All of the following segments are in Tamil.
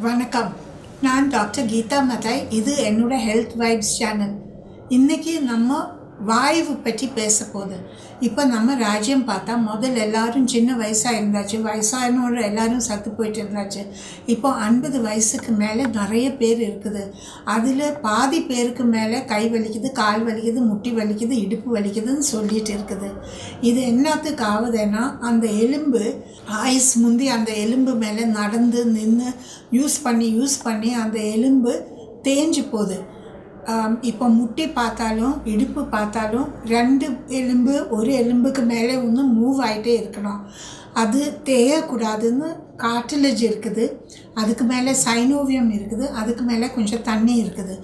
வணக்கம். நான் டாக்டர் கீதா மதாய். இது என்னோட ஹெல்த் வைப்ஸ் சேனல். இன்னைக்கு நம்ம வாய்வு பற்றி பேச போகுது இப்போ நம்ம ராஜ்யம் பார்த்தா முதல்ல எல்லாரும் சின்ன வயசாக இருந்தாச்சு. வயசானோட எல்லாரும் சத்து போயிட்டு இருந்தாச்சு. இப்போ ஐம்பது வயசுக்கு மேலே நிறைய பேர் இருக்குது. அதில் பாதி பேருக்கு மேலே கை வலிக்குது கால் வலிக்குது முட்டி வலிக்குது இடுப்பு வலிக்குதுன்னு சொல்லிட்டு இருக்குது. இது என்னத்துக்கு ஆகுதுன்னா அந்த எலும்பு ஆயுஸ் முந்தி அந்த எலும்பு மேலே நடந்து நின்று யூஸ் பண்ணி யூஸ் பண்ணி அந்த எலும்பு தேஞ்சு போகுது. இப்போ முட்டி பார்த்தாலும் இடுப்பு பார்த்தாலும் ரெண்டு எலும்பு ஒரு எலும்புக்கு மேலே ஒன்று மூவ் ஆகிட்டே இருக்கணும். அது தேயக்கூடாதுன்னு காட்டிலேஜ் இருக்குது. அதுக்கு மேலே சைனோவியம் இருக்குது. அதுக்கு மேலே கொஞ்சம் தண்ணி இருக்குது.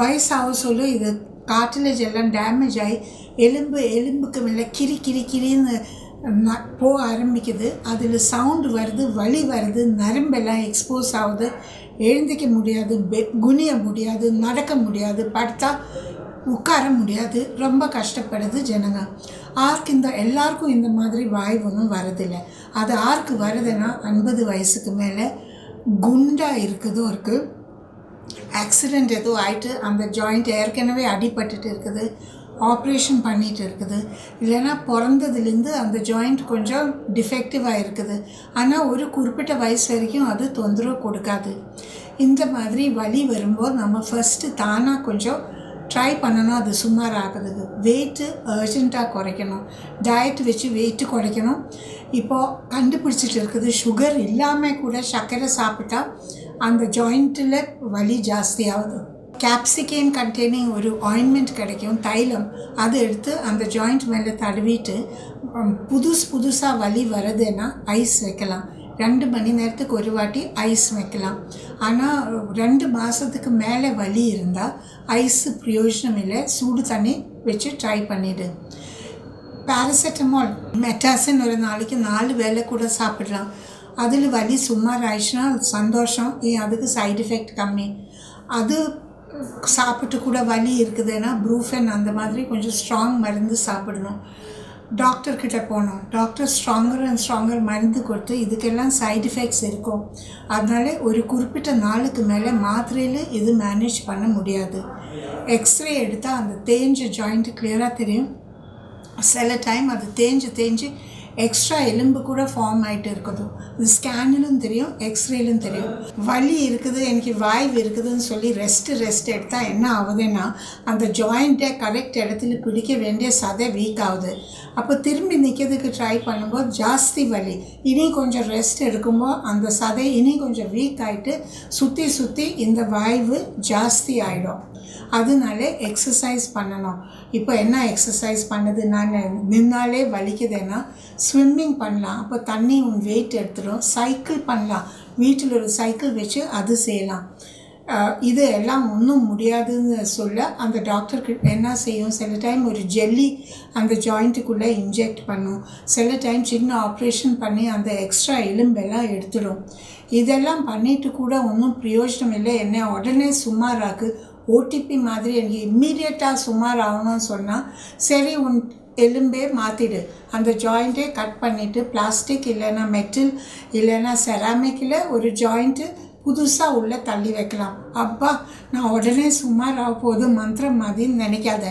வயசாக சொல்ல இது காட்டிலேஜ் எல்லாம் டேமேஜ் ஆகி எலும்பு எலும்புக்கு மேலே கிரி கிரி கிரின்னு போக ஆரம்பிக்குது. அதில் சவுண்டு வருது வலி வருது நரம்பெல்லாம் எக்ஸ்போஸ் ஆகுது. எழுந்திக்க முடியாது பெ குனிய முடியாது நடக்க முடியாது படுத்தா உட்கார முடியாது. ரொம்ப கஷ்டப்படுது ஜனங்க. ஆர்க்கு இந்த எல்லாருக்கும் இந்த மாதிரி வாய்வு ஒன்றும் வரதில்லை அது ஆர்க்கு வருதுன்னா ஐம்பது வயசுக்கு மேலே குண்டாக இருக்குதும் இருக்குது ஆக்சிடெண்ட் எதுவும் ஆயிட்டு அந்த ஜாயிண்ட் ஏற்கனவே அடிபட்டுட்டு இருக்குது. ஆப்ரேஷன் பண்ணிட்டு இருக்குது. இல்லைன்னா பிறந்ததுலேருந்து அந்த ஜாயிண்ட் கொஞ்சம் டிஃபெக்டிவாக இருக்குது ஆனால் ஒரு குறிப்பிட்ட வயசு வரைக்கும் அது தொந்தரவு கொடுக்காது. இந்த மாதிரி வலி வரும்போது நம்ம ஃபஸ்ட்டு தானாக கொஞ்சம் ட்ரை பண்ணணும். அது சுமார் ஆகுதுக்கு வெயிட்டு அர்ஜெண்ட்டாக குறைக்கணும். டயட் வச்சு வெயிட்டு குறைக்கணும். இப்போது கண்டுபிடிச்சிட்டு இருக்குது. சுகர் இல்லாமல் கூட சர்க்கரை சாப்பிட்டா அந்த ஜாயிண்ட்டில் வலி ஜாஸ்தியாகுது. கேப்சிகேன் கண்டெய்னிங் ஒரு ஆயின்மெண்ட் கிடைக்கும் தைலம் அது எடுத்து அந்த ஜாயிண்ட் மேலே தடவிட்டு புதுசு புதுசாக வலி வருதுன்னா ஐஸ் வைக்கலாம். ரெண்டு மணி நேரத்துக்கு ஒரு வாட்டி ஐஸ் வைக்கலாம். ஆனால் ரெண்டு மாதத்துக்கு மேலே வலி இருந்தால் ஐஸு பிரயோஜனம் இல்லை சூடு தண்ணி வச்சு ட்ரை பண்ணிவிடு பேராசிட்டமால் மெட்டாசின் ஒரு நாளைக்கு நாலு வேளை கூட சாப்பிடலாம். அதில் வலி சுமார் ஆயிடுச்சுன்னா சந்தோஷம் ஏன் அதுக்கு சைடு எஃபெக்ட் கம்மி. அது சாப்பிட்டு கூட வலி இருக்குதுன்னா ப்ரூஃபன் அந்த மாதிரி கொஞ்சம் ஸ்ட்ராங் மருந்து சாப்பிடணும். டாக்டர்கிட்ட போனோம். டாக்டர் ஸ்ட்ராங்கர் அண்ட் ஸ்ட்ராங்கர் மருந்து கொடுத்து இதுக்கெல்லாம் சைட் எஃபெக்ட்ஸ் இருக்கும். அதனால ஒரு குறிப்பிட்ட நாளுக்கு மேலே மாத்திரையில் இது மேனேஜ் பண்ண முடியாது. எக்ஸ்ரே எடுத்தால் அந்த தேஞ்ச ஜாயிண்ட் கிளியராக தெரியும். சில டைம் அது தேஞ்சு தேஞ்சு எக்ஸ்ட்ரா எலும்பு கூட ஃபார்ம் ஆகிட்டு இருக்குது. இது ஸ்கேனிலும் தெரியும் எக்ஸ்ரேலும் தெரியும். வலி இருக்குது எனக்கு வாய்வு இருக்குதுன்னு சொல்லி ரெஸ்ட்டு ரெஸ்ட் எடுத்தால் என்ன ஆகுதுன்னா அந்த ஜாயிண்ட்டை கரெக்ட் இடத்துல பிடிக்க வேண்டிய சதை வீக் ஆகுது. அப்போ திரும்பி நிற்கிறதுக்கு ட்ரை பண்ணும்போது ஜாஸ்தி வலி. இனி கொஞ்சம் ரெஸ்ட் எடுக்கும்போது அந்த சதை இனி கொஞ்சம் வீக் ஆகிட்டு சுற்றி சுற்றி இந்த வாய்வு ஜாஸ்தி ஆகிடும் அதனால எக்ஸசைஸ் பண்ணணும். இப்போ என்ன எக்ஸசைஸ் பண்ணுது? நான் நின்னாலே வலிக்குதுன்னா ஸ்விம்மிங் பண்ணலாம். அப்போ தண்ணி உன் வெயிட் எடுத்துடும் சைக்கிள் பண்ணலாம். வீட்டில் ஒரு சைக்கிள் வச்சு அது செய்யலாம். இது எல்லாம் ஒன்றும் முடியாதுன்னு சொல்ல அந்த டாக்டருக்கு என்ன செய்யும்? சில டைம் ஒரு ஜெல்லி அந்த ஜாயிண்ட்டுக்குள்ளே இன்ஜெக்ட் பண்ணும். சில டைம் சின்ன ஆப்ரேஷன் பண்ணி அந்த எக்ஸ்ட்ரா எலும்பெல்லாம் எடுத்துடும் இதெல்லாம் பண்ணிட்டு கூட ஒன்றும் பிரயோஜனம் இல்லை. என்ன உடனே சுமாராக்கு ஓடிபி மாதிரி எனக்கு இம்மீடியட்டாக சுமார் ஆகணும்னு சொன்னால் சரி உன் எலும்பே மாற்றிடு அந்த ஜாயிண்ட்டே கட் பண்ணிவிட்டு பிளாஸ்டிக் இல்லைன்னா மெட்டில் இல்லைன்னா செராமிக்கில் ஒரு ஜாயிண்ட்டு புதுசாக உள்ளே தள்ளி வைக்கலாம். அப்பா நான் உடனே சுமாராக போது போகுது மந்திரம் மாதிரின்னு நினைக்காத.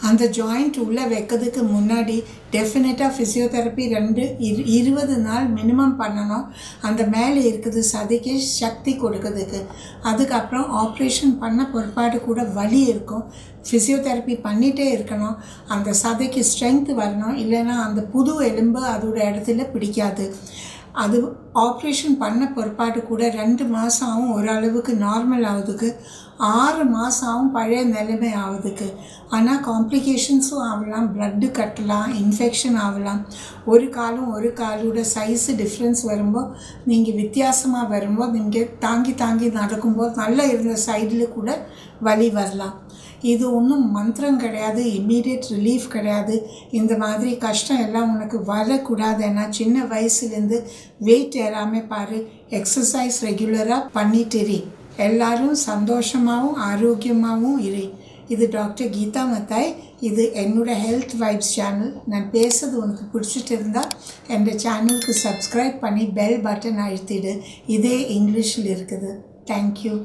அந்த ஜாயிண்ட் உள்ளே வைக்கிறதுக்கு முன்னாடி டெஃபினட்டாக ஃபிசியோதெரப்பி ரெண்டு இரு இருபது நாள் மினிமம் பண்ணணும். அந்த மேலே இருக்குது சதைக்கு சக்தி கொடுக்குறதுக்கு. அதுக்கப்புறம் ஆப்ரேஷன் பண்ண பிற்பாடு கூட வலி இருக்கும். ஃபிசியோதெரப்பி பண்ணிகிட்டே இருக்கணும். அந்த சதைக்கு ஸ்ட்ரென்த் வரணும். இல்லைன்னா அந்த புது எலும்பு அதோட இடத்துல பிடிக்காது. அது ஆப்ரேஷன் பண்ண பிற்பாடு கூட ரெண்டு மாதம் ஆகும். ஓரளவுக்கு நார்மல் ஆகுதுக்கு ஆறு மாதம் ஆகும் பழைய நிலைமை ஆகுதுக்கு. ஆனால் காம்ப்ளிகேஷன்ஸும் ஆகலாம். ப்ளட்டு கட்டலாம் இன்ஃபெக்ஷன் ஆகலாம். ஒரு காலும் ஒரு காலோட சைஸு டிஃப்ரென்ஸ் வரும்போது நீங்கள் வித்தியாசமாக வரும்போது நீங்கள் தாங்கி தாங்கி நடக்கும்போது நல்லா இருந்த சைடில் கூட வலி வரலாம். இது ஒன்றும் மந்திரம் கிடையாது இம்மீடியட் ரிலீஃப் கிடையாது. இந்த மாதிரி கஷ்டம் எல்லாம் உனக்கு வரக்கூடாது. ஏன்னா சின்ன வயசுலேருந்து வெயிட் ஏறாமல் பாரு எக்ஸசைஸ் ரெகுலராக பண்ணிட்டு எல்லாரும் சந்தோஷமாகவும் ஆரோக்கியமாகவும் இரு. இது டாக்டர் கீதா மத்தாய். இது என்னோட ஹெல்த் வைப்ஸ் சேனல். நான் பேசுறது உனக்கு பிடிச்சிட்டு இருந்தால் என் சேனலுக்கு சப்ஸ்கிரைப் பண்ணி பெல் பட்டன் அழுத்திடு. இதே இங்கிலீஷில் இருக்குது. தேங்க்யூ